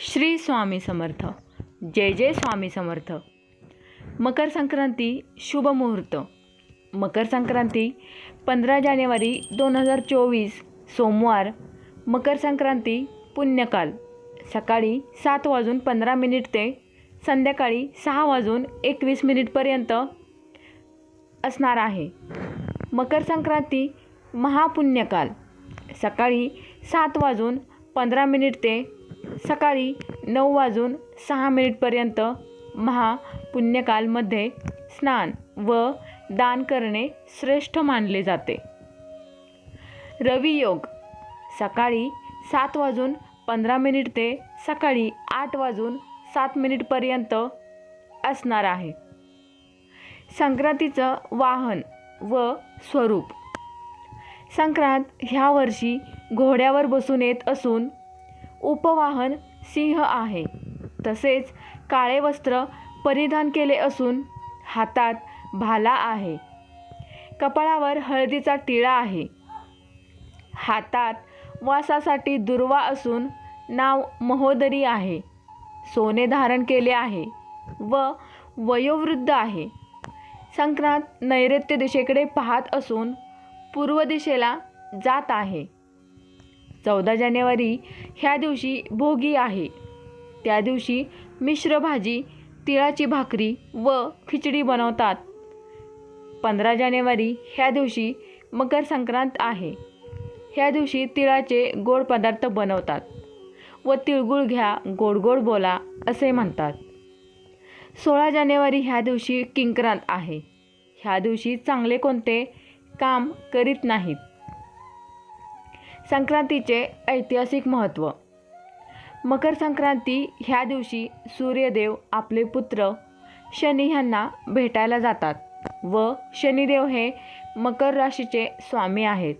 श्री स्वामी समर्थ. जय जय स्वामी समर्थ. मकर संक्रांती शुभ मुहूर्त. मकर संक्रांती पंधरा जानेवारी दोन हजार चोवीस सोमवार. मकर संक्रांती पुण्यकाल. सकाळी सात वाजून पंधरा मिनिट ते संध्याकाळी सहा वाजून एकवीस मिनिटपर्यंत असणार आहे. मकर संक्रांती महापुण्यकाल. सकाळी सात वाजून पंधरा मिनिट ते सकाळी नऊ वाजून सहा मिनिटपर्यंत महापुण्यकालमध्ये स्नान व दान करणे श्रेष्ठ मानले जाते. रवियोग सकाळी सात वाजून पंधरा मिनिट ते सकाळी आठ वाजून सात मिनिटपर्यंत असणार आहे. संक्रांतीचं वाहन व स्वरूप. संक्रांत ह्या वर्षी घोड्यावर बसून येत असून उपवाहन सिंह आहे. तसेच काळे वस्त्र परिधान केले असून हातात भाला आहे. कपाळावर हळदीचा टिळा आहे. हातात वासासाठी दुर्वा असून नाव महोदरी आहे. सोने धारण केले आहे व वयोवृद्ध आहे. संक्रांत नैऋत्य दिशेकडे पाहत असून पूर्व दिशेला जात आहे. चौदा जानेवारी ह्या दिवशी भोगी आहे. त्या दिवशी मिश्र भाजी तिळाची भाकरी व खिचडी बनवतात. पंधरा जानेवारी ह्या दिवशी मकर संक्रांत आहे. ह्या दिवशी तिळाचे गोड पदार्थ बनवतात व तिळगुळ घ्या गोड गोड बोला असे म्हणतात. सोळा जानेवारी ह्या दिवशी किंक्रांत आहे. ह्या दिवशी चांगले कोणते काम करीत नाहीत. संक्रांतीचे ऐतिहासिक महत्त्व. मकर संक्रांती ह्या दिवशी सूर्यदेव आपले पुत्र शनी ह्यांना भेटायला जातात व शनिदेव हे मकर राशीचे स्वामी आहेत.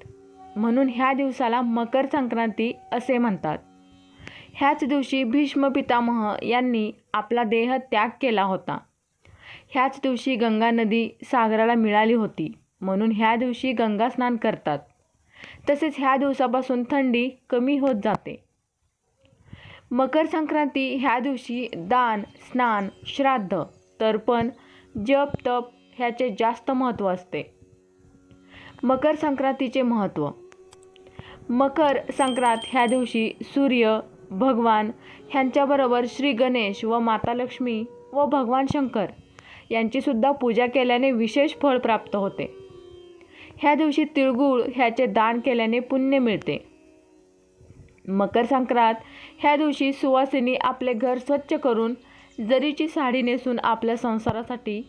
म्हणून ह्या दिवसाला मकर संक्रांती असे म्हणतात. ह्याच दिवशी भीष्म पितामह यांनी आपला देह त्याग केला होता. ह्याच दिवशी गंगा नदी सागराला मिळाली होती. म्हणून ह्या दिवशी गंगा स्नान करतात. तसेच ह्या दिवसापासून थंडी कमी होत जाते. मकर संक्रांती ह्या दिवशी दान स्नान श्राद्ध तर्पण जप तप ह्याचे जास्त महत्त्व असते. मकर संक्रांतीचे महत्त्व. मकर संक्रांत ह्या दिवशी सूर्य भगवान ह्यांच्याबरोबर श्री गणेश व माता लक्ष्मी व भगवान शंकर यांचीसुद्धा पूजा केल्याने विशेष फळ प्राप्त होते. ह्या दिवशी तिळगुळ ह्याचे दान केल्याने पुण्य मिळते. मकर संक्रांत ह्या दिवशी सुवासिनी आपले घर स्वच्छ करून जरीची साडी नेसून आपल्या संसारासाठी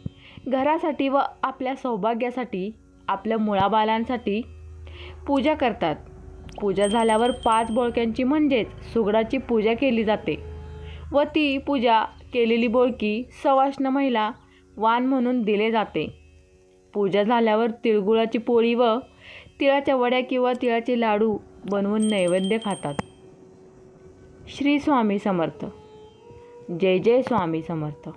घरासाठी व आपल्या सौभाग्यासाठी आपल्या मुळाबालांसाठी पूजा करतात. पूजा झाल्यावर पाच बोळक्यांची म्हणजेच सुगडाची पूजा केली जाते व ती पूजा केलेली बोळकी सवाष्ण महिला वाण म्हणून दिले जाते. पूजा झाल्यावर तिळगुळाची पोळी व तिळाच्या वड्या किंवा तिळाचे लाडू बनवून नैवेद्य खातात. श्री स्वामी समर्थ. जय जय स्वामी समर्थ.